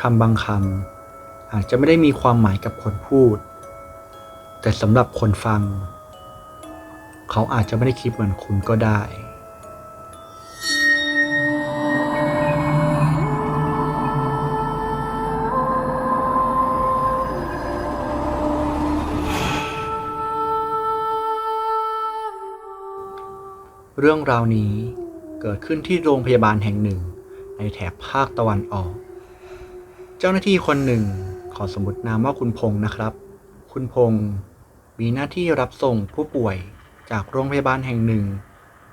คำบางคำอาจจะไม่ได้มีความหมายกับคนพูด แต่สำหรับคนฟัง เขาอาจจะไม่ได้คิดเหมือนคุณก็ได้เรื่องราวนี้เกิดขึ้นที่โรงพยาบาลแห่งหนึ่งในแถบภาคตะวันออก เจ้าหน้าที่คนหนึ่งขอสมมตินามว่าคุณพงษ์นะครับ คุณพงษ์มีหน้าที่รับส่งผู้ป่วยจากโรงพยาบาลแห่งหนึ่ง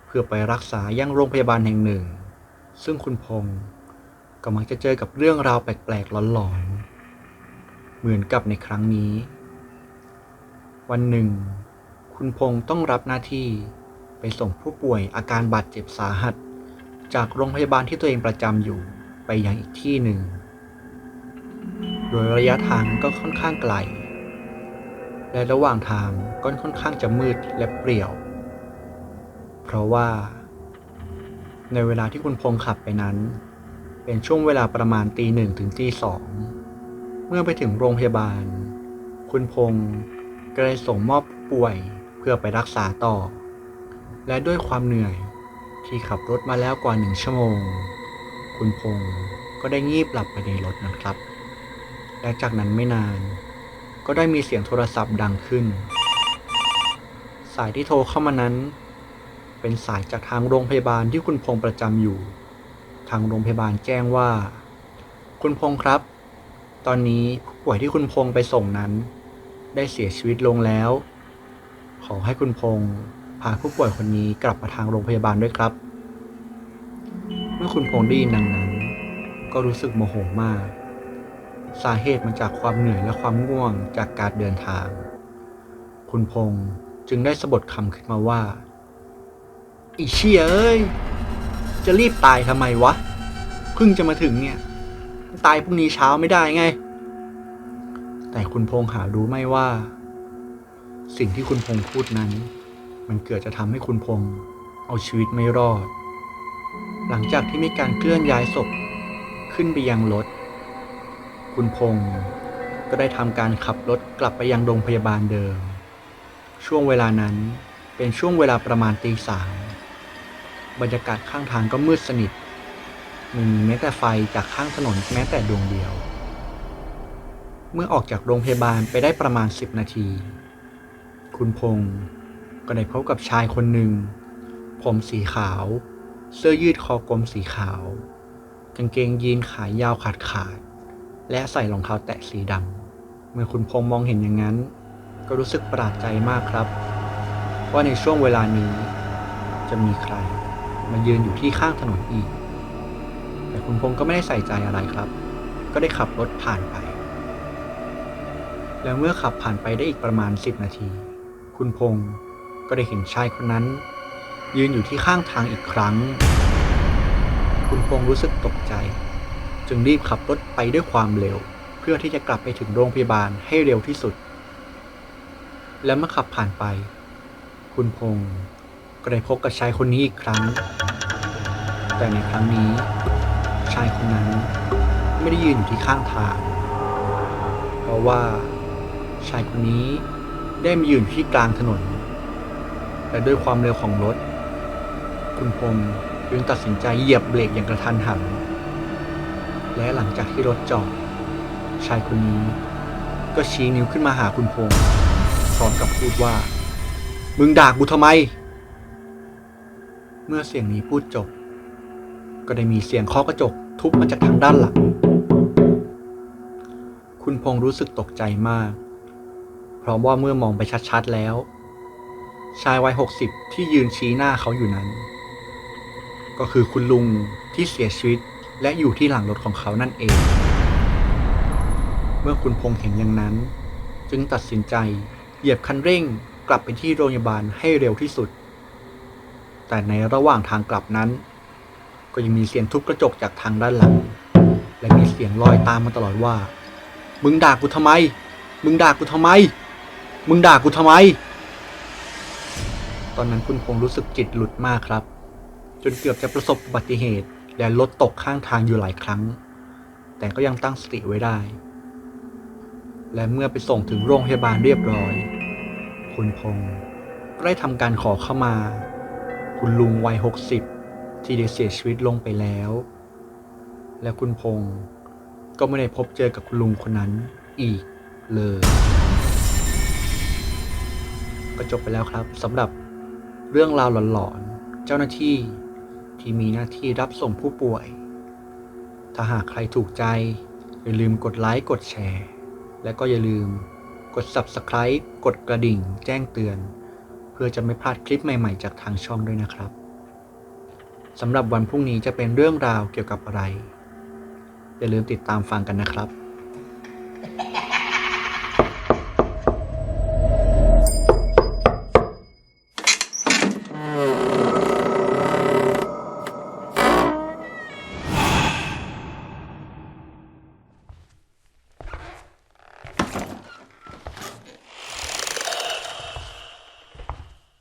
เพื่อไปรักษายังโรงพยาบาลแห่งหนึ่ง ซึ่งคุณพงษ์ก็มักจะเจอกับเรื่องราวแปลกๆหลอนๆ เหมือนกับในครั้งนี้ วันหนึ่ง คุณพงษ์ต้องรับหน้าที่ไปส่งผู้ป่วยอาการบาดเจ็บสาหัส จากโรงพยาบาลที่ตัวเองประจำอยู่ไปยังอีกที่หนึ่ง โดยระยะทางก็ค่อนข้างไกล และระหว่างทางก็ค่อนข้างจะมืดและเปลี่ยว เพราะว่า ในเวลาที่คุณพงษ์ขับไปนั้น เป็นช่วงเวลาประมาณตีหนึ่งถึงตีสอง เมื่อไปถึงโรงพยาบาล คุณพงษ์ก็เลยส่งมอบผู้ป่วยเพื่อไปรักษาต่อ และด้วยความเหนื่อยที่ขับรถมาแล้วกว่าหนึ่งชั่วโมง คุณพงษ์ก็ได้งีบหลับไปในรถนะครับ และจากนั้นไม่นาน ก็ได้มีเสียงโทรศัพท์ดังขึ้น สายที่โทรเข้ามานั้น เป็นสายจากทางโรงพยาบาลที่คุณพงษ์ประจำอยู่ ทางโรงพยาบาลแจ้งว่า คุณพงษ์ครับ ตอนนี้ผู้ป่วยที่คุณพงษ์ไปส่งนั้น ได้เสียชีวิตลงแล้ว ขอให้คุณพงษ์พาผู้ป่วยคนนี้กลับมาทางโรงพยาบาลด้วยครับ เมื่อคุณพงษ์ได้ยินดังนั้น ก็รู้สึกโมโหมาก สาเหตุมาจากความเหนื่อยและความง่วงจากการเดินทาง คุณพงษ์จึงได้สะบดคำขึ้นมาว่า อีเชี่ยเอ้ย จะรีบตายทำไมวะ เพิ่งจะมาถึงเนี่ย ตายพรุ่งนี้เช้าไม่ได้ไง แต่คุณพงษ์หารู้ไม่ว่า สิ่งที่คุณพงษ์พูดนั้น มันเกิดจะทำให้คุณพงษ์เอาชีวิตไม่รอด หลังจากที่มีการเคลื่อนย้ายศพขึ้นไปยังรถ คุณพงษ์ก็ได้ทำการขับรถกลับไปยังโรงพยาบาลเดิม ช่วงเวลานั้นเป็นช่วงเวลาประมาณตีสามบรรยากาศข้างทางก็มืดสนิทไม่มีแม้แต่ไฟจากข้างถนนแม้แต่ดวงเดียว เมื่อออกจากโรงพยาบาลไปได้ประมาณสิบนาที คุณพงษ์ก็ได้พบกับชายคนหนึ่ง ผมสีขาว เสื้อยืดคอกลมสีขาว กางเกงยีนขายาวขาดขาด และใส่รองเท้าแตะสีดำเมื่อคุณพงษ์มองเห็นอย่างนั้น ก็รู้สึกประหลาดใจมากครับ ว่าในช่วงเวลานี้ จะมีใครมายืนอยู่ที่ข้างถนนอีก แต่คุณพงษ์ก็ไม่ได้ใส่ใจอะไรครับ ก็ได้ขับรถผ่านไป แล้วเมื่อขับผ่านไปได้อีกประมาณ 10 นาที คุณพงษ์ก็ได้เห็นชายคนนั้น ยืนอยู่ที่ข้างทางอีกครั้ง คุณพงษ์รู้สึกตกใจ จึงรีบขับรถไปด้วยความเร็ว เพื่อที่จะกลับไปถึงโรงพยาบาลให้เร็วที่สุด และเมื่อขับผ่านไป คุณพงษ์ก็ได้พบกับชายคนนี้อีกครั้ง แต่ในครั้งนี้ ชายคนนั้นไม่ได้ยืนอยู่ที่ข้างทาง เพราะว่าชายคนนี้ได้มายืนที่กลางถนน และด้วยความเร็วของรถ คุณพงษ์จึงตัดสินใจเหยียบเบรกอย่างกระทันหัน และหลังจากที่รถจอดชายคนนี้ ก็ชี้นิ้วขึ้นมาหาคุณพงษ์พร้อมกับพูดว่า มึงด่ากูทำไม เมื่อเสียงนี้พูดจบ ก็ได้มีเสียงเคาะกระจกทุบมาจากทางด้านหลัง คุณพงษ์รู้สึกตกใจมาก เพราะว่าเมื่อมองไปชัดๆแล้ว ชายวัยหกสิบที่ยืนชี้หน้าเขาอยู่นั้น ก็คือคุณลุงที่เสียชีวิต และอยู่ที่หลังรถของเขานั่นเอง เมื่อคุณพงษ์เห็นอย่างนั้น จึงตัดสินใจเหยียบคันเร่งกลับไปที่โรงพยาบาลให้เร็วที่สุด แต่ในระหว่างทางกลับนั้น ก็ยังมีเสียงทุบกระจกจากทางด้านหลัง และมีเสียงลอยตามมาตลอดว่า มึงด่ากูทำไม มึงด่ากูทำไม มึงด่ากูทำไม ตอนนั้นคุณพงษ์รู้สึกจิตหลุดมากครับ จนเกือบจะประสบอุบัติเหตุ และรถตกข้างทางอยู่หลายครั้ง แต่ก็ยังตั้งสติไว้ได้ และเมื่อไปส่งถึงโรงพยาบาลเรียบร้อย คุณพงศ์ก็ได้ทำการขอเข้ามา คุณลุงวัยหกสิบที่ได้เสียชีวิตลงไปแล้ว และคุณพงศ์ก็ไม่ได้พบเจอกับคุณลุงคนนั้นอีกเลยก็จบไปแล้วครับสำหรับเรื่องราวหลอนๆ เจ้าหน้าที่ ที่มีหน้าที่รับส่งผู้ป่วย ถ้าหากใครถูกใจ อย่าลืมกดไลค์ กดแชร์ และก็อย่าลืมกด Subscribe กดกระดิ่ง แจ้งเตือน เพื่อจะไม่พลาดคลิปใหม่ๆ จากทางช่องด้วยนะครับสำหรับวันพรุ่งนี้จะเป็นเรื่องราวเกี่ยวกับอะไร อย่าลืมติดตามฟังกันนะครับ